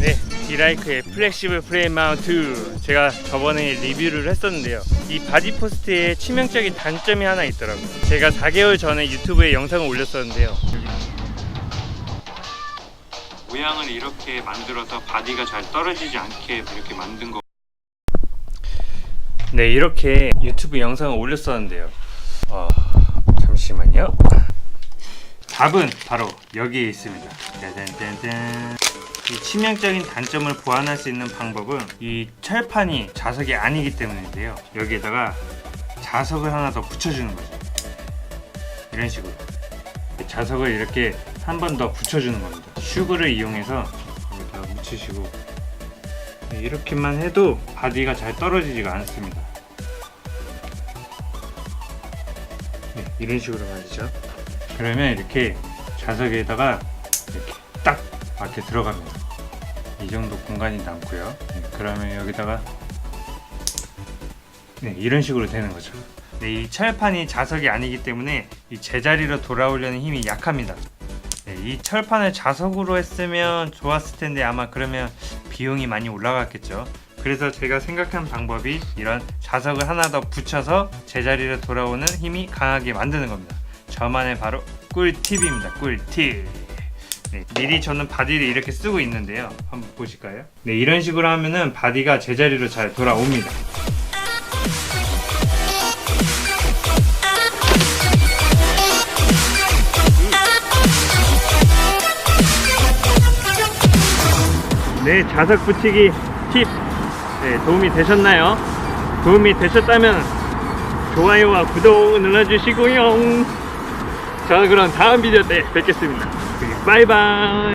네, 디라이크의 플렉시블 프레임 마운트. 제가 저번에 리뷰를 했었는데요. 이 바디 포스트에 치명적인 단점이 하나 있더라고요. 제가 4개월 전에 유튜브에 영상을 올렸었는데요 모양을 이렇게 만들어서 바디가 잘 떨어지지 않게 이렇게 만든 거. 네, 이렇게 유튜브 영상을 올렸었는데요. 어, 잠시만요. 답은 바로 여기에 있습니다. 짜잔짠짠. 이 치명적인 단점을 보완할 수 있는 방법은 이 철판이 자석이 아니기 때문인데요. 여기에다가 자석을 하나 더 붙여주는 거죠. 이런 식으로 자석을 이렇게 한 번 더 붙여주는 겁니다. 슈그를 이용해서 여기다 묻히시고 네, 이렇게만 해도 바디가 잘 떨어지지가 않습니다. 네, 이런 식으로 말이죠. 그러면 이렇게 자석에다가 이렇게 딱 맞게 들어갑니다. 이 정도 공간이 남고요. 네, 그러면 여기다가 네, 이런 식으로 되는 거죠. 네, 이 철판이 자석이 아니기 때문에 이 제자리로 돌아오려는 힘이 약합니다. 네, 이 철판을 자석으로 했으면 좋았을 텐데 아마 그러면 비용이 많이 올라갔겠죠. 그래서 제가 생각한 방법이 이런 자석을 하나 더 붙여서 제자리로 돌아오는 힘이 강하게 만드는 겁니다. 저만의 바로 꿀팁입니다. 꿀팁. 네, 미리 저는 바디를 이렇게 쓰고 있는데요. 한번 보실까요? 네, 이런 식으로 하면은 바디가 제자리로 잘 돌아옵니다. 네, 자석 붙이기 팁 네, 도움이 되셨나요? 도움이 되셨다면 좋아요와 구독 눌러주시고요. 저는 그럼 다음 비디오 때 뵙겠습니다. 바이바이.